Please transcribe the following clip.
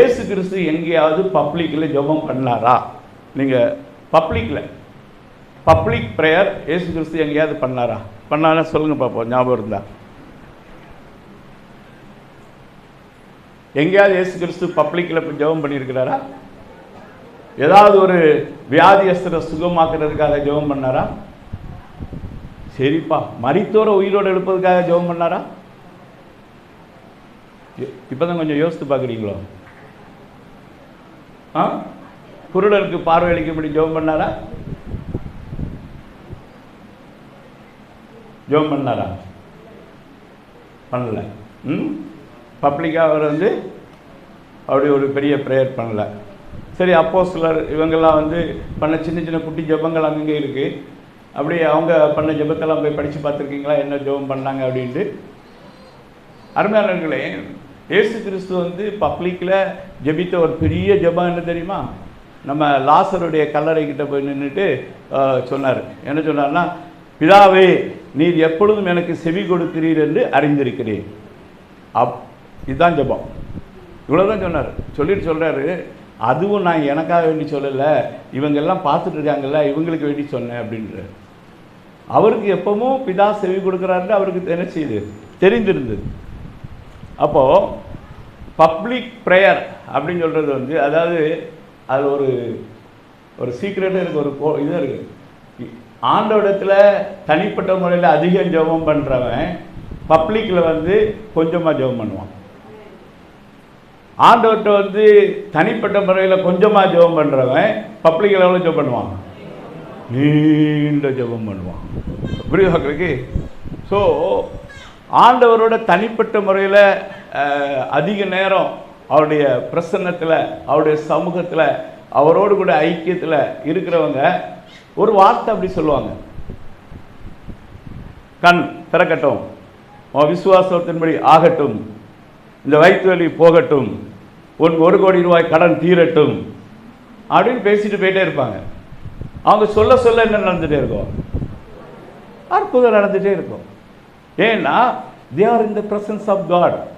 ஏசு கிறிஸ்து எங்கேயாவது பப்ளிக்கில் ஜெபம் பண்ணாரா? நீங்கள் பப்ளிக்கில் பப்ளிக் ப்ரேயர் ஏசு கிறிஸ்து எங்கேயாவது பண்ணாரா? பண்ணாரா சொல்லுங்க பார்ப்போம் ஞாபகம் இருந்தா. எங்கேயாவது ஏசு கிறிஸ்து பப்ளிக்கில் போய் ஜெபம் பண்ணியிருக்கிறாரா? ஏதாவது ஒரு வியாதியஸ்தரை சுகமாக்குறதுக்காக ஜெபம் பண்ணாரா? சரிப்பா மரித்தோரை உயிரோடு எழுப்பதுக்காக ஜெபம் பண்ணாரா? இப்போ தான் கொஞ்சம் யோசித்து பார்க்குறீங்களோ? குருடருக்கு பார்வையளிக்கும்படி ஜெபம் பண்ணாரா? ஜெபம் பண்ணாரா? பண்ணல. ம்? பப்ளிக்காக அவர் வந்து அப்படி ஒரு பெரிய ப்ரேயர் பண்ணல. சரி அப்போ சிலர் இவங்கெல்லாம் வந்து பண்ண சின்ன சின்ன குட்டி ஜெபங்கள் அங்கங்கே இருக்குது அப்படியே அவங்க பண்ண ஜபத்தெல்லாம் போய் படித்து பார்த்துருக்கீங்களா? என்ன ஜெபம் பண்ணாங்க அப்படின்ட்டு. அருமையாளர்களே இயேசு கிறிஸ்து வந்து பப்ளிக்கில் ஜெபித்த ஒரு பெரிய ஜெபம் என்ன தெரியுமா? நம்ம லாசருடைய கல்லறை கிட்ட போய் நின்றுட்டு சொன்னார். என்ன சொன்னார்னா பிதாவே நீர் எப்பொழுதும் எனக்கு செவி கொடுக்கிறீர் என்று அறிந்திருக்கிறேன். அப் இதுதான் ஜெபம். இவ்வளோதான் சொன்னார். சொல்லிட்டு சொல்கிறாரு அதுவும் நான் எனக்காக வேண்டி சொல்லலை. இவங்கெல்லாம் பார்த்துட்டு இருக்காங்கல்ல. இவங்களுக்கு வேண்டி சொன்னேன் அப்படின்றார். அவருக்கு எப்பவும் பிதா செவி கொடுக்குறாருன்னு அவருக்கு என்ன செய்யுது தெரிந்திருந்தது. அப்போது பப்ளிக் ப்ரேயர் அப்படின்னு சொல்கிறது வந்து அதாவது அது ஒரு ஒரு சீக்ரெட்டு இருக்குது ஒரு கோ இதாக இருக்குது ஆண்டோடத்தில் தனிப்பட்ட முறையில் அதிகம் ஜெபம் பண்ணுறவன் பப்ளிக்கில் வந்து கொஞ்சமாக ஜெபம் பண்ணுவான். ஆண்டவர்கிட்ட வந்து தனிப்பட்ட முறையில் கொஞ்சமாக ஜெபம் பண்ணுறவன் பப்ளிக்கில் எவ்வளோ ஜெபம் பண்ணுவான்? நீண்ட ஜெபம் பண்ணுவான். புரியுதாக்களுக்கு ஸோ ஆண்டவரோட தனிப்பட்ட முறையில் அதிக நேரம் அவருடைய பிரசன்னத்தில் அவருடைய சமூகத்தில் அவரோடு கூட ஐக்கியத்தில் இருக்கிறவங்க ஒரு வார்த்தை அப்படி சொல்லுவாங்க. கண் திறக்கட்டும் உன் விசுவாசத்தின்படி ஆகட்டும் இந்த வயிற்று வலி போகட்டும் உன் ஒரு கோடி ரூபாய் கடன் தீரட்டும் அப்படின்னு பேசிட்டு போயிட்டே இருப்பாங்க. அவங்க சொல்ல சொல்ல என்ன நடந்துகிட்டே இருக்கும்? அற்புதம் நடந்துகிட்டே இருக்கும். ஏன்னா They are in the presence of God.